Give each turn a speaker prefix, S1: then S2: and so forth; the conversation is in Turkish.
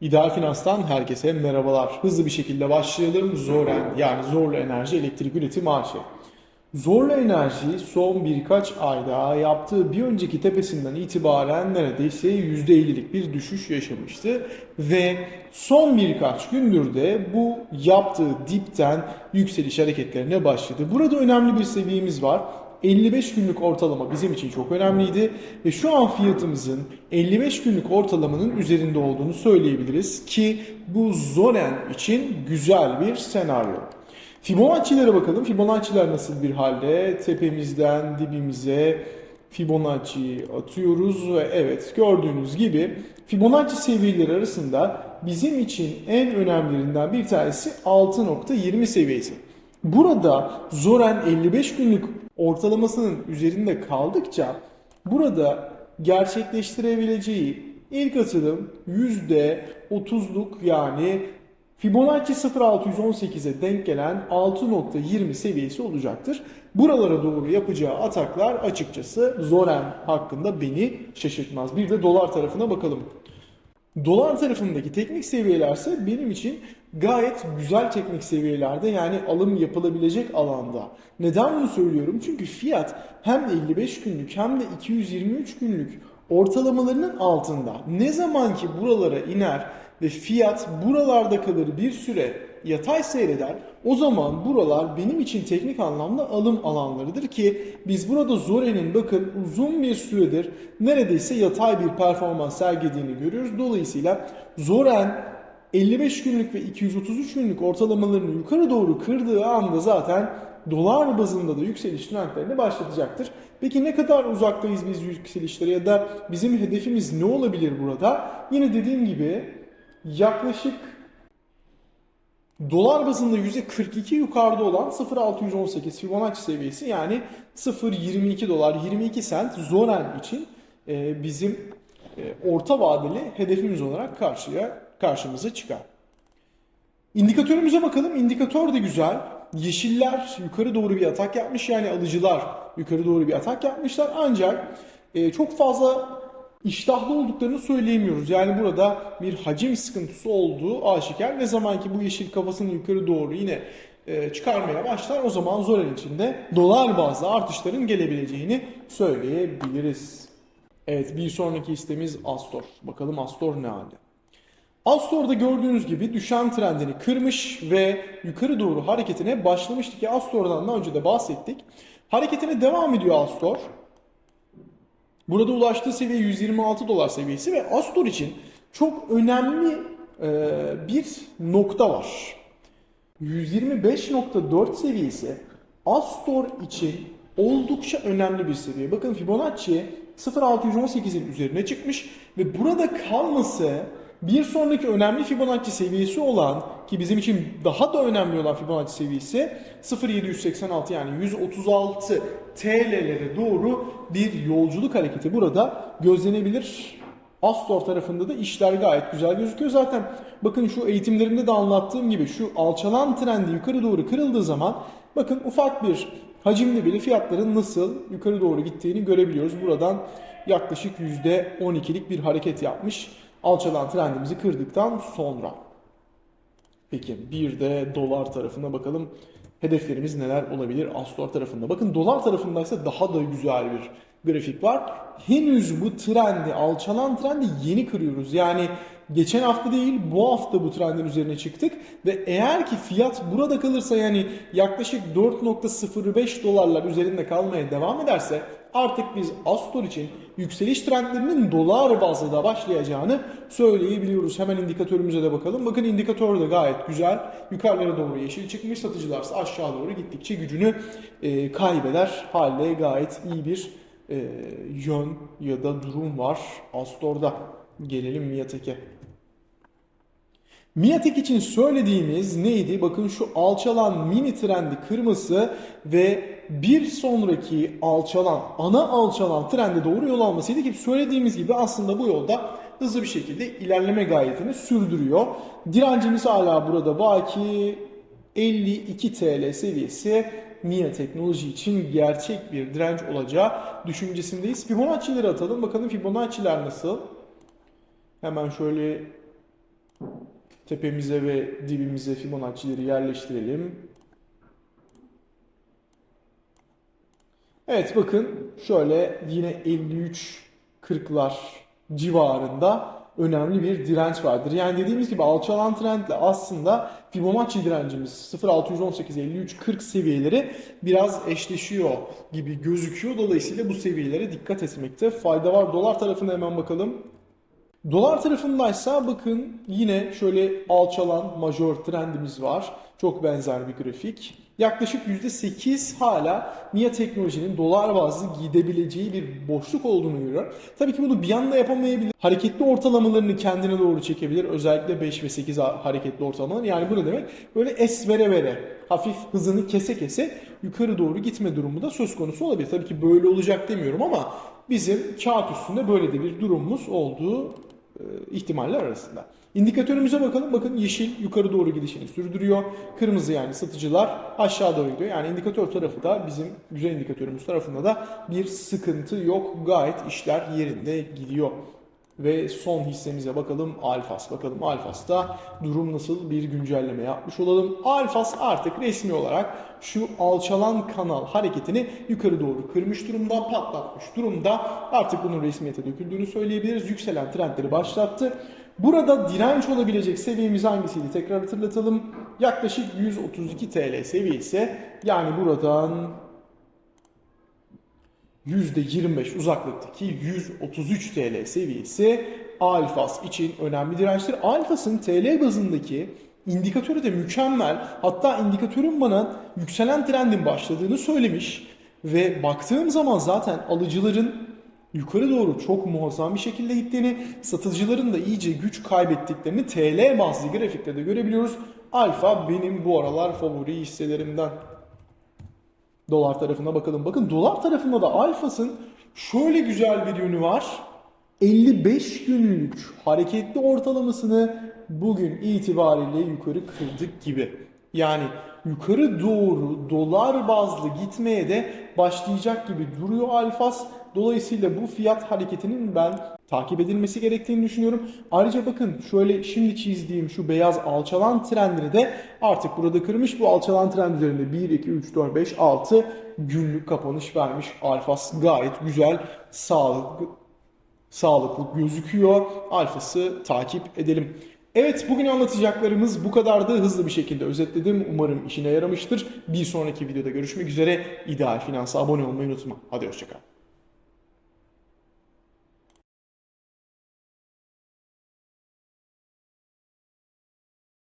S1: İdeal Finans'tan herkese merhabalar. Hızlı bir şekilde başlayalım. Zoren yani Zorlu Enerji Elektrik Üretim AŞ. Zorlu Enerji son birkaç ayda yaptığı bir önceki tepesinden itibaren neredeyse %50'lik bir düşüş yaşamıştı. Ve son birkaç gündür de bu yaptığı dipten yükseliş hareketlerine başladı. Burada önemli bir seviyemiz var. 55 günlük ortalama bizim için çok önemliydi ve şu an fiyatımızın 55 günlük ortalamanın üzerinde olduğunu söyleyebiliriz ki bu Zoren için güzel bir senaryo. Fibonacci'lere bakalım. Fibonacci'ler nasıl bir halde? Tepemizden dibimize Fibonacci atıyoruz ve evet gördüğünüz gibi Fibonacci seviyeleri arasında bizim için en önemlilerinden bir tanesi 6.20 seviyesi. Burada Zoren 55 günlük ortalamasının üzerinde kaldıkça burada gerçekleştirebileceği ilk atılım %30'luk yani Fibonacci 0618'e denk gelen 6.20 seviyesi olacaktır. Buralara doğru yapacağı ataklar açıkçası Zoren hakkında beni şaşırtmaz. Bir de dolar tarafına bakalım. Dolar tarafındaki teknik seviyelerse benim için gayet güzel teknik seviyelerde yani alım yapılabilecek alanda. Neden bunu söylüyorum? Çünkü fiyat hem 55 günlük hem de 223 günlük ortalamalarının altında. Ne zaman ki buralara iner ve fiyat buralarda kalır bir süre yatay seyreder o zaman buralar benim için teknik anlamda alım alanlarıdır ki biz burada Zore'nin bakın uzun bir süredir neredeyse yatay bir performans sergilediğini görüyoruz. Dolayısıyla Zoren 55 günlük ve 233 günlük ortalamalarını yukarı doğru kırdığı anda zaten dolar bazında da yükseliş trendlerini başlatacaktır. Peki ne kadar uzaktayız biz yükselişlere ya da bizim hedefimiz ne olabilir burada? Yine dediğim gibi yaklaşık dolar bazında %42 yukarıda olan 0.618 Fibonacci seviyesi yani 0.22 dolar 22 sent Zoren için e, bizim e, orta vadeli hedefimiz olarak karşıya karşımıza çıkar. İndikatörümüze bakalım. İndikatör de güzel. Yeşiller yukarı doğru bir atak yapmış. Yani alıcılar yukarı doğru bir atak yapmışlar. Ancak e, çok fazla iştahlı olduklarını söyleyemiyoruz. Yani burada bir hacim sıkıntısı olduğu aşikar. Ne zaman ki bu yeşil kafasını yukarı doğru yine e, çıkarmaya başlar o zaman Zoren içinde dolar bazlı artışların gelebileceğini söyleyebiliriz. Evet bir sonraki istemiz Astor. Bakalım Astor ne halde? Astor'da gördüğünüz gibi düşen trendini kırmış ve yukarı doğru hareketine başlamıştı ki Astor'dan daha önce de bahsettik. Hareketine devam ediyor Astor. Burada ulaştığı seviye 126 dolar seviyesi ve Astor için çok önemli e, bir nokta var. 125.4 seviyesi Astor için oldukça önemli bir seviye. Bakın Fibonacci 0.618'in üzerine çıkmış ve burada kalması bir sonraki önemli Fibonacci seviyesi olan ki bizim için daha da önemli olan Fibonacci seviyesi 0.786 yani 136 TL'lere doğru bir yolculuk hareketi burada gözlenebilir. Astor tarafında da işler gayet güzel gözüküyor. Zaten bakın şu eğitimlerimde de anlattığım gibi şu alçalan trendi yukarı doğru kırıldığı zaman bakın ufak bir hacimde bile fiyatların nasıl yukarı doğru gittiğini görebiliyoruz. Buradan yaklaşık %12'lik bir hareket yapmış alçalan trendimizi kırdıktan sonra. Peki bir de dolar tarafına bakalım. Hedeflerimiz neler olabilir Astor tarafında? Bakın dolar tarafındaysa daha da güzel bir grafik var. Henüz bu trendi, alçalan trendi yeni kırıyoruz. Yani geçen hafta değil bu hafta bu trendin üzerine çıktık ve eğer ki fiyat burada kalırsa yani yaklaşık 4.05 dolarlar üzerinde kalmaya devam ederse artık biz Astor için yükseliş trendlerinin dolar bazlı da başlayacağını söyleyebiliyoruz. Hemen indikatörümüze de bakalım. Bakın indikatör de gayet güzel. Yukarılara doğru yeşil çıkmış. Satıcılarsa aşağı doğru gittikçe gücünü e, kaybeder halde gayet iyi bir e, yön ya da durum var Astor'da. Gelelim Miatek'e. Miatek için söylediğimiz neydi? Bakın şu alçalan mini trendi kırması ve bir sonraki alçalan, ana alçalan trende doğru yol almasıydı ki söylediğimiz gibi aslında bu yolda hızlı bir şekilde ilerleme gayretini sürdürüyor. Direncimiz hala burada baki 52 TL seviyesi MIA teknoloji için gerçek bir direnç olacağı düşüncesindeyiz. Fibonacci'leri atalım. Bakalım Fibonacci'ler nasıl? Hemen şöyle Tepemize ve dibimize Fibonacci'leri yerleştirelim. Evet bakın şöyle yine 53-40'lar civarında önemli bir direnç vardır. Yani dediğimiz gibi alçalan trendle aslında Fibonacci direncimiz 0.618-53-40 seviyeleri biraz eşleşiyor gibi gözüküyor. Dolayısıyla bu seviyelere dikkat etmekte fayda var. Dolar tarafına hemen bakalım. Dolar tarafındaysa bakın yine şöyle alçalan majör trendimiz var. Çok benzer bir grafik. Yaklaşık %8 hala MIA teknolojinin dolar bazlı gidebileceği bir boşluk olduğunu görüyor. Tabii ki bunu bir anda yapamayabilir. Hareketli ortalamalarını kendine doğru çekebilir. Özellikle 5 ve 8 hareketli ortalamalar. Yani bu ne demek? Böyle es vere vere hafif hızını kese kese yukarı doğru gitme durumu da söz konusu olabilir. Tabii ki böyle olacak demiyorum ama bizim kağıt üstünde böyle de bir durumumuz olduğu ihtimaller arasında. İndikatörümüze bakalım. Bakın yeşil yukarı doğru gidişini sürdürüyor. Kırmızı yani satıcılar aşağı doğru gidiyor. Yani indikatör tarafı da bizim güzel indikatörümüz tarafında da bir sıkıntı yok. Gayet işler yerinde gidiyor. Ve son hissemize bakalım Alfas. Bakalım Alfas'ta durum nasıl bir güncelleme yapmış olalım. Alfas artık resmi olarak şu alçalan kanal hareketini yukarı doğru kırmış durumda, patlatmış durumda. Artık bunun resmiyete döküldüğünü söyleyebiliriz. Yükselen trendleri başlattı. Burada direnç olabilecek seviyemiz hangisiydi? Tekrar hatırlatalım. Yaklaşık 132 TL seviyesi. Yani buradan %25 uzaklıktaki 133 TL seviyesi Alfas için önemli dirençtir. Alfas'ın TL bazındaki indikatörü de mükemmel. Hatta indikatörün bana yükselen trendin başladığını söylemiş. Ve baktığım zaman zaten alıcıların yukarı doğru çok muazzam bir şekilde gittiğini, satıcıların da iyice güç kaybettiklerini TL bazlı grafikte de görebiliyoruz. Alfa benim bu aralar favori hisselerimden. Dolar tarafına bakalım. Bakın dolar tarafında da Alfas'ın şöyle güzel bir yönü var. 55 günlük hareketli ortalamasını bugün itibariyle yukarı kırdık gibi. Yani yukarı doğru dolar bazlı gitmeye de başlayacak gibi duruyor Alfas. Dolayısıyla bu fiyat hareketinin ben takip edilmesi gerektiğini düşünüyorum. Ayrıca bakın şöyle şimdi çizdiğim şu beyaz alçalan trendini de artık burada kırmış. Bu alçalan trend üzerinde 1, 2, 3, 4, 5, 6 günlük kapanış vermiş. Alfas gayet güzel, sağlıklı, sağlıklı gözüküyor. Alfası takip edelim. Evet bugün anlatacaklarımız bu kadardı. Hızlı bir şekilde özetledim. Umarım işine yaramıştır. Bir sonraki videoda görüşmek üzere. İdeal Finans'a abone olmayı unutma. Hadi hoşçakal.